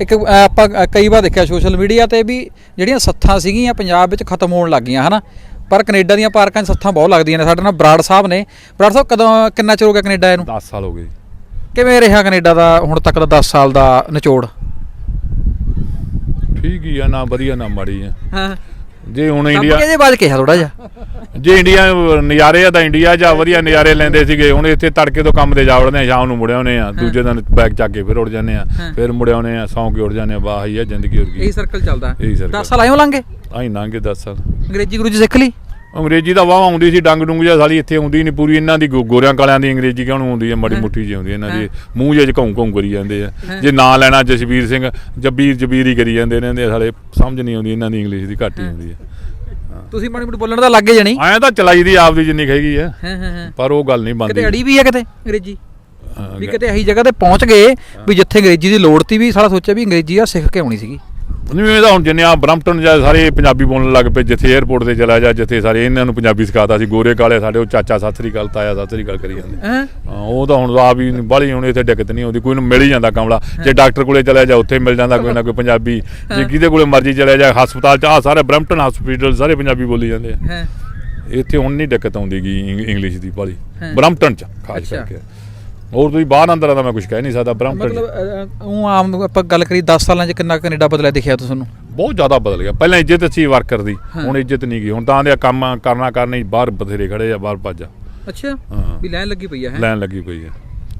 ਇੱਕ ਆਪਾਂ ਕਈ ਵਾਰ ਦੇਖਿਆ ਸੋਸ਼ਲ ਮੀਡੀਆ ਤੇ ਵੀ ਜਿਹੜੀਆਂ ਸੱਥਾਂ ਸੀਗੀਆਂ ਪੰਜਾਬ ਵਿੱਚ ਖਤਮ ਹੋਣ ਲੱਗ ਗਈਆਂ ਹਨਾ? ਪਰ ਕੈਨੇਡਾ ਦੀਆਂ ਪਾਰਕਾਂ 'ਚ ਸੱਥਾਂ ਬਹੁਤ ਲੱਗਦੀਆਂ ਨੇ। ਸਾਡੇ ਨਾਲ ਬਰਾੜ ਸਾਹਿਬ ਨੇ। ਬਰਾੜ ਸਾਹਿਬ ਕਦੋਂ ਕਿੰਨਾ ਚਿਰ ਹੋ ਗਿਆ ਕੈਨੇਡਾ ਇਹਨੂੰ? 10 ਸਾਲ ਹੋ ਗਏ। ਕਿਵੇਂ ਰਿਹਾ ਕੈਨੇਡਾ ਦਾ ਹੁਣ ਤੱਕ ਦਾ 10 ਸਾਲ ਦਾ ਨਿਚੋੜ? ਠੀਕ ਹੀ ਆ ਨਾ ਵਧੀਆ ਨਾ ਮਾੜੀ ਆ। ਹਾਂ। ਜੇ ਹੁਣ ਇੰਡੀਆ ਇੰਡੀਆ ਕਿਹਦੇ ਬਾਅਦ ਕਿਹਾ ਥੋੜਾ ਜਿਹਾ? ਜੇ ਇੰਡੀਆ ਨਜ਼ਾਰੇ ਆ ਤਾਂ ਇੰਡੀਆ ਜਾਂ ਵਧੀਆ ਨਜ਼ਾਰੇ ਲੈਂਦੇ ਸੀਗੇ। ਹੁਣ ਇੱਥੇ ਤੜਕੇ ਤੋਂ ਕੰਮ ਤੇ ਜਾ ਵੜਦੇ ਆ ਸ਼ਾਮ ਨੂੰ ਮੁੜ ਆਉਨੇ ਆ। ਦੂਜੇ ਦਿਨ ਬੈਗ ਚੱਕ ਕੇ ਫਿਰ ਉੱਡ ਜਾਂਦੇ ਆ। ਫਿਰ ਮੁੜ ਆਉਨੇ ਆ ਸੌਂ ਕੇ ਉੱਡ ਜਾਂਦੇ ਆ ਵਾਹ ਹੀ ਆ ਜ਼ਿੰਦਗੀ ਹੋਰ ਕੀ। ਇਹੀ ਸਰਕਲ ਚੱਲਦਾ। ਇਹੀ circle। 10 ਸਾਲ ਆਇਓ ਲੰਗੇ ਆਈ ਲੰਘੇ 10 ਸਾਲ। ਅੰਗਰੇਜ਼ੀ ਗੁਰੂ ਜੀ ਸਿੱਖ ਲਈ? ਅੰਗਰੇਜ਼ੀ ਦਾ ਵਾਹ ਆਉਂਦੀ ਸੀ ਡੰਗ ਡੁੰਗ ਜਿਹਾ ਸਾਲੀ ਇੱਥੇ ਆਉਂਦੀ ਨਹੀਂ ਪੂਰੀ ਇਹਨਾਂ ਦੀ ਗੋਰਿਆਂ ਕਾਲਿਆਂ ਦੀ ਅੰਗਰੇਜ਼ੀ ਕਿਉਂ ਆਉਂਦੀ ਹੈ ਮਾੜੀ। ਮੁੱਠੀ ਜਿਹੀ ਆਉਂਦੀ ਹੈ ਇਹਨਾਂ ਦੀ। ਮੂੰਹ ਜਿਹੇ ਘੌਂ ਘੌਂ ਕਰੀ ਜਾਂਦੇ ਆ। ਜੇ ਨਾਂ ਲੈਣਾ ਜਸਵੀਰ ਸਿੰਘ ਜਬੀਰ ਜਬੀਰ ਹੀ ਕਰੀ ਜਾਂਦੇ ਨੇ ਇਹਦੇ ਸਾਲੇ। ਸਮਝ ਨਹੀਂ ਆਉਂਦੀ ਇਹਨਾਂ ਦੀ ਇੰਗਲਿਸ਼ ਦੀ ਘੱਟ ਹਾਂ। ਆਉਂਦੀ ਹੈ ਤੁਸੀਂ ਮਾੜੀ ਮੋਟੀ ਬੋਲਣ ਦਾ ਲੱਗੇ ਜਣੀ। ਐਂ ਤਾਂ ਚਲਾਈ ਦੀ ਆਪਦੀ ਜਿੰਨੀ ਹੈਗੀ ਆ। ਹਾਂ ਹਾਂ ਹਾਂ। ਪਰ ਉਹ ਗੱਲ ਨਹੀਂ ਕਿਤੇ ਬਣਦੀ ਅੜੀ ਵੀ ਹੈ ਕਿਤੇ ਅੰਗਰੇਜ਼ੀ? ਵੀ ਕਿਤੇ ਇਹੀ ਜਗ੍ਹਾ ਤੇ ਪਹੁੰਚ ਗਏ ਵੀ ਜਿੱਥੇ ਅੰਗਰੇਜ਼ੀ ਦੀ ਲੋੜ ਤੀ ਵੀ ਸਾਲਾ ਸੋਚਿਆ ਵੀ ਅੰਗਰੇਜ਼ੀ ਆ ਸਿੱਖ ਕੇ ਆਉਣੀ ਸੀਗੀ। ਨਹੀਂ ਇਹ ਤਾਂ ਹੁਣ ਜਿੰਨੇ ਆ ਬ੍ਰਮਟਨ ਜਾਂ ਸਾਰੇ ਪੰਜਾਬੀ ਬੋਲਣ ਲੱਗ ਪਏ ਜਿੱਥੇ 에어ਪੋਰਟ ਤੇ ਚਲਾ ਜਾ ਜਿੱਥੇ ਸਾਰੇ ਇਹਨਾਂ ਨੂੰ ਪੰਜਾਬੀ ਸਿਖਾਤਾ ਸੀ ਗੋਰੇ ਕਾਲੇ ਸਾਡੇ ਉਹ ਚਾਚਾ ਸਤਿ ਸ੍ਰੀ ਅਕਾਲ ਤਾਇਆ ਸਤਿ ਸ੍ਰੀ ਅਕਾਲ ਕਰੀ ਜਾਂਦੇ। ਹੈਂ? ਹਾਂ, ਉਹ ਤਾਂ ਹੁਣ ਆ ਵੀ ਬਾਲੀ ਹੁਣ ਇੱਥੇ ਦਿੱਕਤ ਨਹੀਂ ਆਉਂਦੀ ਕੋਈ ਨੂੰ ਮਿਲ ਹੀ ਜਾਂਦਾ ਕਮਲਾ। ਜੇ ਡਾਕਟਰ ਕੋਲੇ ਚਲਿਆ ਜਾ ਉੱਥੇ ਮਿਲ ਜਾਂਦਾ ਕੋਈ ਨਾ ਕੋਈ ਪੰਜਾਬੀ। ਜੇ। ਕਿਹਦੇ ਕੋਲੇ ਮਰਜ਼ੀ ਚਲਿਆ ਜਾ ਹਸਪਤਾਲ ਚ ਆ ਸਾਰੇ ਬ੍ਰੈਂਪਟਨ ਹਸਪੀਟਲ ਸਾਰੇ ਪੰਜਾਬੀ ਬੋਲੀ ਜਾਂਦੇ ਆ। ਹੈਂ। ਇੱਥੇ ਹੁਣ ਨਹੀਂ ਦਿੱਕਤ ਆਉਂਦੀ ਗੀ ਇੰਗ- ਇੰਗਲਿਸ਼ ਦੀ ਬਾਲੀ ਹਾਂ। ਬ੍ਰੈਂਪਟਨ ਚ ਖਾਸ ਅੱਛਾ। ਕਰਕੇ। ਹੋਰ ਤੁਸੀਂ ਬਾਹਰ ਅੰਦਰ ਦਾ ਮੈਂ ਕੁਝ ਕਹਿ ਨਹੀਂ ਸਕਦਾ ਚ ਮਤਲਬ ਉਹ ਆਮ ਆਪਾਂ ਗੱਲ ਕਰੀ 10 ਸਾਲਾਂ 'ਚ ਕਿੰਨਾ ਕੈਨੇਡਾ ਬਦਲਿਆ ਦਿਖਿਆ ਤੁਹਾਨੂੰ? ਬਹੁਤ ਜ਼ਿਆਦਾ ਬਦਲ ਗਿਆ। ਪਹਿਲਾਂ ਇੱਜ਼ਤ ਸੀ ਵਰਕਰ ਦੀ। ਹੁਣ ਇੱਜ਼ਤ ਨਹੀਂ ਗਈ। ਹੁਣ ਤਾਂ ਆਂਦੇ ਕੰਮ ਕਰਨਾ ਕਰਨੀ ਬਾਹਰ ਬਥੇਰੇ ਖੜੇ ਆ ਬਾਹਰ ਭੱਜ ਆ। ਅੱਛਾ। ਵੀ ਲੈਣ ਲੱਗੀ ਪਈ ਆ ਹੈ? ਲੈਣ ਲੱਗੀ ਪਈ ਹੈ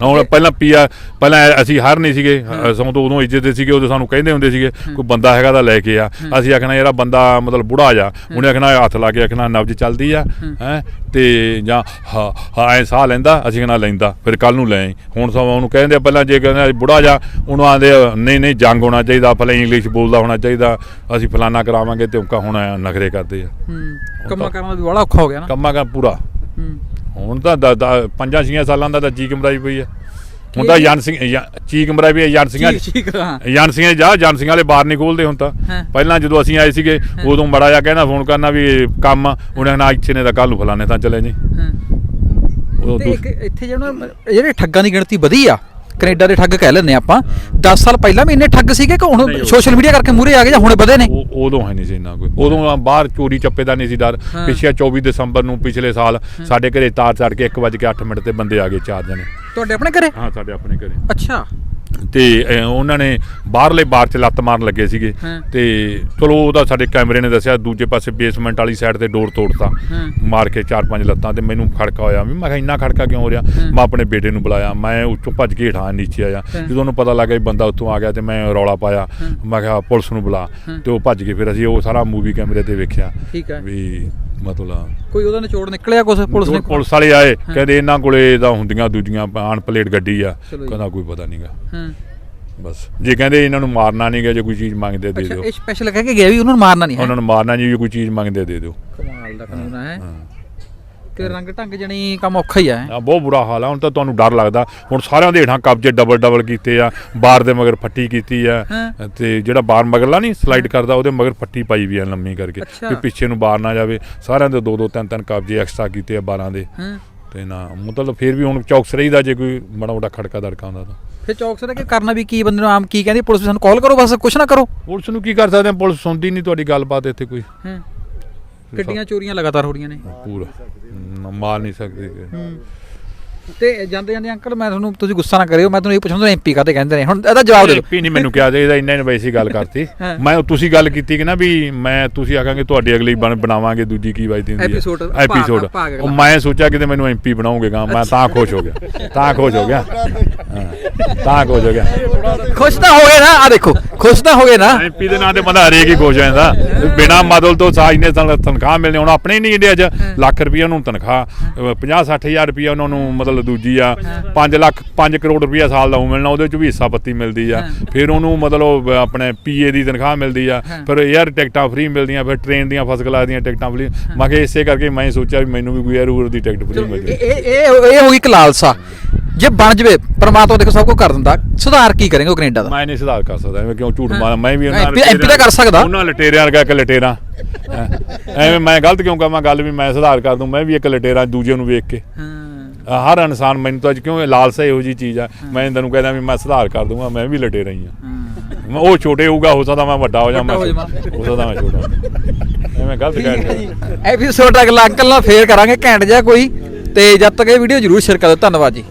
ਹੁਣ ਪਹਿਲਾਂ ਪੀਆ ਪਹਿਲਾਂ ਅਸੀਂ ਹਰ ਨਹੀਂ ਸੀਗੇ ਸਗੋਂ ਤੋਂ ਉਦੋਂ ਇੱਜ਼ਤ ਦੇ ਸੀਗੇ ਉਦੋਂ ਸਾਨੂੰ ਕਹਿੰਦੇ ਹੁੰਦੇ ਸੀਗੇ ਕੋਈ ਬੰਦਾ ਹੈਗਾ ਤਾਂ ਲੈ ਕੇ ਆ। ਅਸੀਂ ਆਖਣਾ ਯਾਰਾ ਬੰਦਾ ਮਤਲਬ ਬੁੜਾ ਜਾ ਉਹਨੇ ਆਖਣਾ ਹੱਥ ਲਾ ਕੇ ਆਖਣਾ ਨਬਜ ਚੱਲਦੀ ਆ। ਹੈ। ਤੇ ਜਾਂ ਹਾਂ ਹਾਂ ਐ ਸਾਹ ਲੈਂਦਾ ਅਸੀਂ ਕਹਿਣਾ ਲੈਂਦਾ ਫਿਰ ਕੱਲ ਨੂੰ ਲੈ। ਹੁਣ ਸਭ ਉਹਨੂੰ ਕਹਿੰਦੇ ਪਹਿਲਾਂ ਜੇ ਕਹਿੰਦੇ ਬੁੜਾ ਜਾ ਉਹਨੂੰ ਆਂਦੇ ਨਹੀਂ ਨਹੀਂ ਜੰਗ ਹੋਣਾ ਚਾਹੀਦਾ ਪਹਿਲਾਂ ਇੰਗਲਿਸ਼ ਬੋਲਦਾ ਹੋਣਾ ਚਾਹੀਦਾ ਅਸੀਂ ਫਲਾਨਾ ਕਰਾਵਾਂਗੇ ਤੇ ਉਹ ਹੁਣ ਨਖਰੇ ਕਰਦੇ ਆ। ਹੂੰ ਕੰਮਾਂ ਕਰਨਾ ਵੀ ਬੜਾ ਔਖਾ ਹੋ ਗਿਆ ਨਾ। ਕੰਮਾਂ ਕਾ ਪੂਰਾ। ਹੁਣ ਤਾਂ ਪੰਜਾਂ ਛੀਆਂ ਸਾਲਾਂ ਦਾ ਤਾਂ ਚੀਕ ਮਰਾਈ ਪਈ ਆ। ਹੁਣ ਤਾਂ ਜਨ ਸਿੰਘ ਜਾਂ- ਚੀਕ ਮਰਾਈ ਪਈ ਆ ਜਨ ਸਿੰਘਾਂ ਹਾਂ। ਜਨ ਸਿੰਘਾਂ ਜਾ ਜਨ ਸਿੰਘਾਂ ਵਾਲੇ ਬਾਹਰ ਨਹੀਂ ਖੋਲਦੇ ਹੁਣ ਤਾਂ। ਹਾਂ। ਪਹਿਲਾਂ ਜਦੋਂ ਅਸੀਂ ਆਏ ਸੀਗੇ ਉਦੋਂ ਬੜਾ ਜਿਹਾ ਕਹਿਣਾ ਫੋਨ ਕਰਨਾ ਵੀ ਕੰਮ ਉਹਨੇ ਨਾ ਇੱਥੇ ਨੇ ਤਾਂ ਕੱਲ ਨੂੰ ਫਲਾਣੇ ਤਾਂ ਚਲੇ ਜੀ। ਹਾਂ। ਇੱਥੇ ਜਿਹੜਾ ਜਿਹੜੇ ਠੱਗਾਂ ਦੀ ਗਿਣਤੀ ਵਧੀ ਆ। ਕੈਨੇਡਾ ਦੇ ਠੱਗ ਕਹਿ ਲੈਂਦੇ ਆਪਾਂ। 10 ਸਾਲ ਪਹਿਲਾਂ ਵੀ ਇੰਨੇ ਠੱਗ ਸੀਗੇ ਕਿ ਹੁਣ ਸੋਸ਼ਲ ਮੀਡੀਆ ਕਰਕੇ ਮੂਰੇ ਆ ਗਏ ਜਾਂ ਹੁਣੇ ਵਧੇ ਨੇ? ਉਹ- ਉਦੋਂ ਹੈ ਨਹੀਂ ਸੀ ਇੰਨਾ ਕੋਈ। ਉਦੋਂ ਬਾਹਰ ਚੋਰੀ ਚੱਪੇ ਦਾ ਨਹੀਂ ਸੀ ਡਰ। ਪਿਛਲੇ 24 ਦਸੰਬਰ ਨੂੰ ਪਿਛਲੇ ਸਾਲ ਸਾਡੇ ਘਰੇ ਤਾਰ ਚੜ ਕੇ 1:08 ਮਿੰਟ ਤੇ ਬੰਦੇ ਆ ਗਏ ਚਾਰ ਜਣੇ। ਤੁਹਾਡੇ ਆਪਣੇ ਘਰੇ? ਹਾਂ ਸਾਡੇ ਆਪਣੇ ਘਰੇ। ਅੱਛਾ। ਤੇ ਅਹ, ਉਹਨਾਂ ਨੇ ਬਾਹਰਲੇ ਬਾਰ ਚ ਲੱਤ ਮਾਰਨ ਲੱਗੇ ਸੀਗੇ ਹਾਂ। ਤੇ ਚਲੋ ਉਹਦਾ ਸਾਡੇ ਕੈਮਰੇ ਨੇ ਦੱਸਿਆ ਦੂਜੇ ਪਾਸੇ ਬੇਸਮੈਂਟ ਵਾਲੀ ਸਾਈਡ ਤੇ ਡੋਰ ਤੋੜਤਾ ਹਾਂ। ਮਾਰ ਕੇ ਚਾਰ ਪੰਜ ਲੱਤਾਂ ਤੇ ਮੈਨੂੰ ਖੜਕਾ ਹੋਇਆ ਵੀ ਮੈਂ ਕਿਹਾ ਇੰਨਾ ਖੜਕਾ ਕਿਉਂ ਹੋ ਰਿਹਾ। ਮੈਂ ਆਪਣੇ ਬੇਟੇ ਨੂੰ ਬੁਲਾਇਆ ਮੈਂ ਉੱਚੋਂ ਭੱਜ ਕੇ ਹੇਠਾਂ ਨੀਚੇ ਆਇਆ ਹਾਂ। ਜਦੋਂ ਉਹਨੂੰ ਪਤਾ ਲੱਗਾ ਵੀ ਬੰਦਾ ਉੱਥੋਂ ਆ ਗਿਆ ਤੇ ਮੈਂ ਰੌਲਾ ਪਾਇਆ। ਮੈਂ ਕਿਹਾ ਪੁਲਿਸ ਨੂੰ ਬੁਲਾ ਹਾਂ। ਤੇ ਉਹ ਭੱਜ ਕੇ ਫਿਰ ਅਸੀਂ ਉਹ ਸਾਰਾ ਮੂਵੀ ਕੈਮਰੇ ਤੇ ਵੇਖਿਆ ਠੀਕ ਹੈ ਵੀ ਮਤਲਬ ਕੋਈ ਉਹਦਾ ਨਿਚੋੜ ਨਿਕਲਿਆ ਕੁਛ? ਪੁਲਿਸ ਨੇ ਪੁਲਿਸ ਵਾਲੇ ਆਏ। ਕਹਿੰਦੇ ਇਹਨਾਂ ਕੋਲੇ ਤਾਂ ਹੁੰਦੀਆਂ ਦੂਜੀਆਂ ਅਨਪਲੇਟ ਗੱਡੀ ਆ। ਚਲੋ ਜੀ। ਕਹਿੰਦਾ ਕੋਈ ਪਤਾ ਨਹੀਂਗਾ ਹਾਂ। ਬਸ। ਜੇ ਕਹਿੰਦੇ ਇਹਨਾਂ ਨੂੰ ਮਾਰਨਾ ਨਹੀਂਗਾ ਜੇ ਕੋਈ ਚੀਜ਼ ਮੰਗਦੇ ਦੇ ਅੱਛਾ ਦਿਓ। ਇਹ ਸਪੈਸ਼ਲ ਕਹਿ ਕੇ ਗਿਆ ਵੀ ਉਹਨਾਂ ਨੂੰ ਮਾਰਨਾ ਨਹੀਂ ਹੈ? ਉਹਨਾਂ ਨੂੰ ਮਾਰਨਾ ਨਹੀਂ ਜੇ ਕੋਈ ਚੀਜ਼ ਮੰਗਦੇ ਦੇ ਦਿਓ। ਕਮਾਲ ਦਾ ਕਾਨੂੰਨ ਹੈ? ਹਾਂ। ਕਿ ਰੰਗ ਢੰਗ ਜਣੀ ਕੰਮ ਔਖਾ ਹੀ ਹੈ। ਆ ਬਹੁਤ ਬੁਰਾ ਹਾਲ ਆ। ਹੁਣ ਤਾਂ ਤੁਹਾਨੂੰ ਡਰ ਲੱਗਦਾ। ਹੁਣ ਸਾਰਿਆਂ ਦੇ ਹੇਠਾਂ ਕਬਜ਼ੇ ਡਬਲ ਡਬਲ ਕੀਤੇ ਆ। ਬਾਰ ਦੇ ਮਗਰ ਫੱਟੀ ਕੀਤੀ ਆ। ਹਾਂ। ਤੇ ਜਿਹੜਾ ਬਾਰ ਮਗਰਲਾ ਨਹੀਂ ਸਲਾਈਡ ਕਰਦਾ ਉਹਦੇ ਮਗਰ ਫੱਟੀ ਪਾਈ ਵੀ ਆ ਲੰਮੀ ਕਰਕੇ। ਅੱਛਾ। ਕਿ ਪਿੱਛੇ ਨੂੰ ਬਾਰ ਨਾ ਜਾਵੇ। ਸਾਰਿਆਂ ਦੇ ਦੋ ਦੋ ਤਿੰਨ ਤਿੰਨ ਕਬਜ਼ੇ ਐਕਸਟਰਾ ਕੀਤੇ ਆ ਬਾਰਾਂ ਦੇ। ਹਾਂ। ਤੇ ਨਾ ਮਤਲਬ ਫਿਰ ਵੀ ਹੁਣ ਚੌਕਸ ਰਹੀਦਾ ਜੇ ਕੋਈ ਮਾੜਾ ਮੋਟਾ ਖੜਕਾ ਦੜਕਾ ਹੁੰਦਾ ਤਾਂ। ਫਿਰ ਚੌਕਸ ਦਾ ਕੀ ਕਰਨਾ ਵੀ ਕੀ ਬੰਦੇ ਨੂੰ ਆਮ ਕੀ ਕਹਿੰਦੀ ਪੁਲਿਸ ਵੀ ਸਾਨੂੰ ਕਾਲ ਕਰੋ ਬਸ ਕੁਛ ਨਾ ਕਰੋ। ਪੁਲਿਸ ਨੂੰ ਕੀ ਕਰ ਸਕਦੇ ਆ? ਪੁਲਿਸ ਸੁਣਦੀ ਨਹੀਂ ਤੁਹਾਡੀ ਗੱਲਬਾਤ ਇੱਥੇ ਕੋਈ। ਹਾਂ। ਗੱਡੀਆਂ ਚੋਰੀਆਂ ਲਗਾਤਾਰ ਹੋ ਰਹੀਆਂ ਨੇ? ਪੂਰਾ। ਮਾਰ ਨਹੀਂ ਸਕਦੇ। ਹੂੰ। ਤੇ ਜਾਂਦੇ ਜਾਂਦੇ ਅੰਕਲ ਮੈਂ ਤੁਹਾਨੂੰ ਤੁਸੀਂ ਗੁੱਸਾ ਨਾ ਕਰਿਓ ਮੈਂ ਤੁਹਾਨੂੰ ਇਹ ਪੁੱਛਣਾ ਤੁਹਾਨੂੰ ਐਮਪੀ ਕਾਤੇ ਕਹਿੰਦੇ ਨੇ? ਹੁਣ ਇਹਦਾ ਜਵਾਬ ਦੇ ਦਿਓ। ਐਮਪੀ ਨਹੀਂ ਮੈਨੂੰ ਕਿਹਾ ਜਾਏਗਾ ਇੰਨਾ ਨੇ ਵੈਸੀ ਗੱਲ ਕਰਤੀ। ਹਾਂ। ਮੈਂ ਉਹ ਤੁਸੀਂ ਗੱਲ ਕੀਤੀ ਕਿ ਨਾ ਵੀ ਮੈਂ ਤੁਸੀਂ ਆਖਾਂਗੇ ਤੁਹਾਡੀ ਅਗਲੀ ਬਣ ਬਣਾਵਾਂਗੇ ਦੂਜੀ ਕੀ ਵਜਦੀ ਹੁੰਦੀ Episode, ਭਾਗ- ਐਪੀਸੋਡ ਭਾਗ ਅਗਲਾ। ਉਹ ਮੈਂ ਸੋਚਿਆ ਕਿਤੇ ਮੈਨੂੰ ਐਮਪੀ ਬਣਾਉਂਗੇ ਗਾ ਮੈਂ ਤਾਂ ਖੁਸ਼ ਹੋ ਗਿਆ। ਤਾਂ ਖੁਸ਼ ਹੋ ਗਿਆ। ਹਾਂ, ਤਾਂ ਖੁਸ਼ ਹੋ ਗਿਆ। ਖੁਸ਼ ਤਾਂ ਹੋ ਗਏ ਨਾ ਆ ਦੇਖੋ ਖੁਸ਼ ਤਾਂ ਹੋ ਗਏ ਨਾ। ਐਮਪੀ ਦੇ ਨਾਂ ਤੇ ਬੰਦਾ ਹਰੇਕ ਹੀ ਖੁਸ਼ ਹੋ ਜਾਂਦਾ। ਬਿਨਾ ਮਦਲ ਤੋਂ ਸਾਜ ਨੇ ਤਨ- ਤਨਖਾਹ ਮਿਲਣੀ ਹੁਣ ਆਪਣੇ ਨਹੀਂ ਇੰਡੀਆ 'ਚ ਲੱਖ ਰੁਪਈਆ ਨੂੰ ਤਨਖਾਹ 50 60000 ਰੁਪਈਆ ਉਹਨਾਂ ਨੂੰ ਮਤਲਬ ਦੂਜੀ ਆ 5 ਲੱਖ 5 ਕਰੋੜ ਰੁਪਈਆ ਸਾਲ ਦਾ ਉਹ ਮਿਲਣਾ ਉਹਦੇ 'ਚ ਵੀ ਹਿੱਸਾ ਪੱਤੀ ਮਿਲਦੀ ਆ। ਹਾਂ। ਫਿਰ ਉਹਨੂੰ ਮਤਲਬ ਆਪਣੇ ਪੀਏ ਦੀ ਤਨਖਾਹ ਮਿਲਦੀ ਆ ਹਾਂ। ਫਿਰ 에ਅਰ ਟਿਕਟਾਂ ਫ੍ਰੀ ਮਿਲਦੀਆਂ ਫਿਰ ਟ੍ਰੇਨ ਦੀਆਂ ਫਸਟ ਕਲਾਸ ਦੀਆਂ ਟਿਕਟਾਂ ਫ੍ਰੀ ਮੈਂ ਕਿਹਾ ਇਸੇ ਕਰਕੇ ਮੈਂ ਸੋਚਿਆ ਵੀ ਮੈਨੂੰ ਵੀ ਕੋਈ 에ਅਰ ਦੀ ਟਿਕਟ ਫ੍ਰੀ ਮਿਲ ਇਹ ਜਾਵੇ। ਇਹ ਇਹ ਇਹ ਹੋਈ ਇੱਕ ਲਾਲਸਾ। ਜੇ ਬਣ ਜਵੇ ਪਰਮਾਤਮਾ ਦੇਖੋ ਸਭ ਕੁਝ ਕਰ ਦਿੰਦਾ। ਸੁਧਾਰ ਕੀ ਕਰੇਗਾ ਕੈਨੇਡਾ ਦਾ? ਮੈਂ ਨਹੀਂ ਸੁਧਾਰ ਕਰ ਸਕਦਾ ਐਵੇਂ ਕਿਉਂ ਝੂਠ ਹਾਂ। ਮਾਰਾਂ? ਮੈਂ ਵੀ ਉਹਨਾਂ MP ਤਾਂ ਕਰ ਸਕਦਾ। ਉਹਨਾਂ ਲਟੇਰਿਆਂ ਵਰਗਾ ਇੱਕ ਲਟੇਰਾ। ਹੈਂ। ਐਵੇਂ ਮੈਂ ਗਲਤ ਕਿਉਂ ਕਹਾਂ? ਗੱਲ ਵੀ ਮੈਂ ਸੁਧਾਰ ਕਰ ਦੂੰ ਮੈਂ ਵੀ ਇੱਕ ਲਟੇਰਾ ਦੂਜੇ ਨੂੰ ਵੇਖ ਕੇ। ਹਾਂ। ਹਰ ਇਨਸਾਨ ਮੈਨੂੰ ਤਾਂ ਅੱਜ ਕਿਉਂ ਲਾਲਸਾ ਇਹੋ ਜੀ ਚੀਜ਼ ਆ? ਮੈਂ ਤੈਨੂੰ ਕਹਿੰਦਾ ਵੀ ਮੈਂ ਸੁਧਾਰ ਕਰ ਦੂੰਗਾ ਮੈਂ ਵੀ ਲਟੇ ਰਹੀ ਆ। ਮੈਂ ਉਹ ਛੋਟੇ ਹੋਊਗਾ ਹੋ ਸਕਦਾ ਮੈਂ ਵੱਡਾ ਹੋ ਮੈਂ ਹੋ ਜਾਵਾਂ। ਹੋ ਸਕਦਾ ਮੈਂ ਛੋਟਾ। ਹੋ। ਐਵੇਂ ਗਲਤ ਕਹਿ ਰਿਹਾ। ਐਪੀਸੋਡ ਅਗਲਾ ਅੰਕਲ ਨਾਲ ਫੇਰ ਕਰਾਂਗੇ ਘੈਂਟ ਜਿਹਾ ਕੋਈ ਤੇ ਜਦ ਤੱਕ ਇਹ ਵੀਡੀਓ ਜਰੂਰ ਸ਼ੇਅਰ ਕਰ ਦਿਓ। ਧੰਨਵਾਦ ਜੀ।